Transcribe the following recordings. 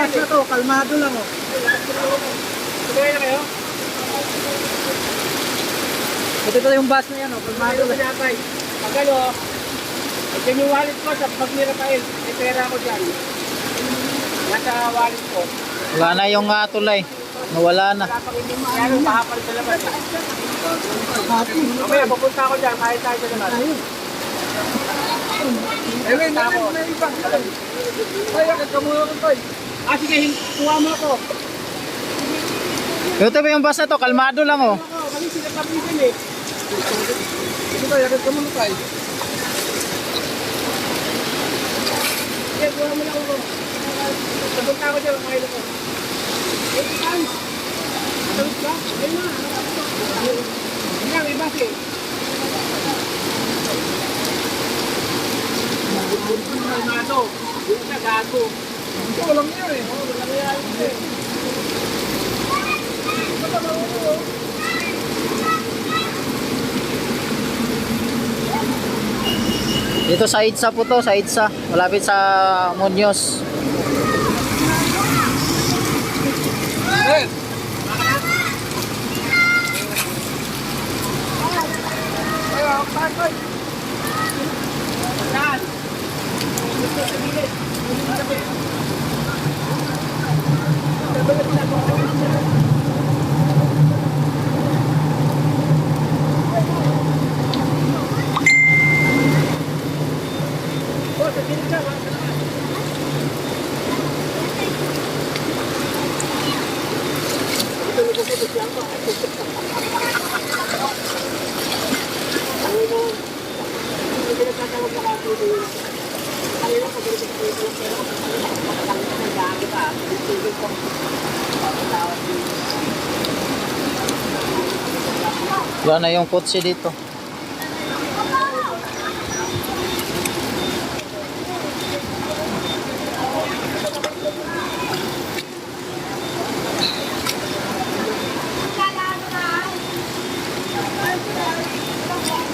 Bus na to, kalmado lang oh. Tuloy na kayo? Buti pa yung bus na yan oh, kalmado Ano lang. tay? Pag ano, ito yung wallet ko sa pag nirapail, may pera ko dyan. Nasa wallet ko. Wala na yung uh, tulay. Nawala na. Kaya nung mahapal sa labas. Mamaya, pupunta ako dyan, kahit tayo sa labas. Eh, may may may iba. Ay, agad ka muna ko toy. Ah, sige, kuha mo ako. Ito ba yung bus na to? Kalmado lang oh. Kami sila kapitin eh. Sige toy, agad ka muna tayo. Sige, kuha mo lang ako. Pupunta ako dyan, makain ako. Eh, saan? Matawid ka? Ayun na. Hindi nga, may bus eh. Kalmado. Yung na, gago. Ito walang yan eh. Oo, wala kaya yun eh. Dito sa Itza po to, sa Itza. Malapit sa Muñoz. Eh, ay, ako tayo toy. Saan? Gusto sa gilid. Gusto sa gilid. Oh, sa gilid ka, ha? Wala na yung kotse dito.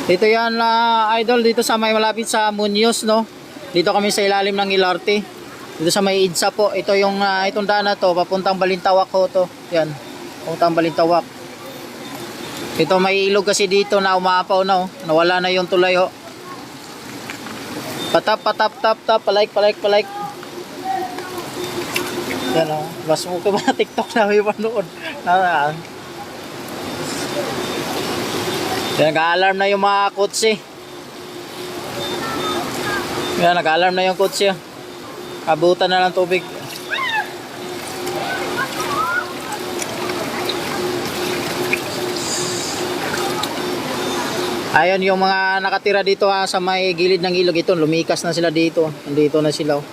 Dito yan na idol dito sa may malapit sa Muñoz no. Dito kami sa ilalim ng LRT. Dito sa may IDSA po. Ito yung ah, itong daan na to papuntang Balintawak ho to. Yan. Papuntang Balintawak. Ito may ilog kasi dito na umapaw na oh. Nawala na yung tulay oh. Patap patap tap tap palike palike palike. Yan oh. Mas mo ko ba TikTok na may panood. Na, yan, nag-alarm na yung mga kotse. Yan, nag-alarm na yung kotse. Abutan na ng tubig. Ayun yung mga nakatira dito ha, sa may gilid ng ilog ito, lumikas na sila dito. Nandito na sila. oh.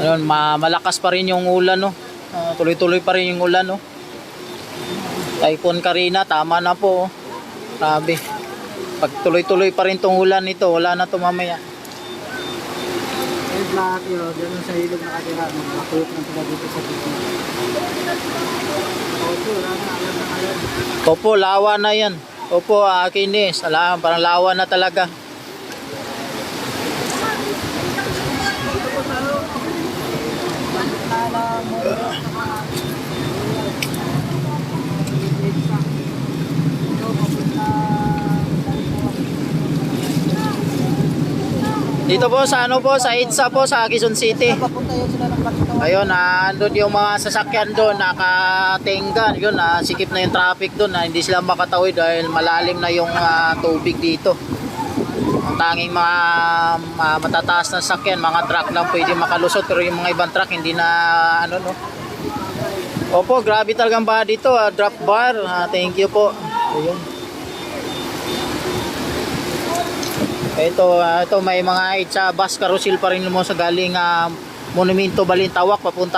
Ayun, ma malakas pa rin yung ulan no. Ah, tuloy-tuloy pa rin yung ulan no. Typhoon Karina, tama na po. Grabe. Pag tuloy-tuloy pa rin tong ulan nito, wala na to mamaya. Eh, black yun. Yan sa ilog nakatira. Makakuyot na sila dito sa dito. Opo, na. Alam na lawa na yan. Opo, akin eh. Salam, parang lawa na talaga. Dito po sa ano po, sa Itza po, sa Quezon City. Ayun, ah, andun yung mga sasakyan doon, nakatinggan, yun, ah, sikip na yung traffic doon, ah, hindi sila makatawid dahil malalim na yung ah, tubig dito. Ang tanging mga mga matataas na sasakyan, mga truck lang pwede makalusot, pero yung mga ibang truck hindi na, ano, no. Opo, grabe talagang ba dito, ah, drop bar, ah, thank you po. Ayun. Ito, ah, ito may mga itsa bus carousel pa rin mo sa galing ah, Monumento Balintawak papunta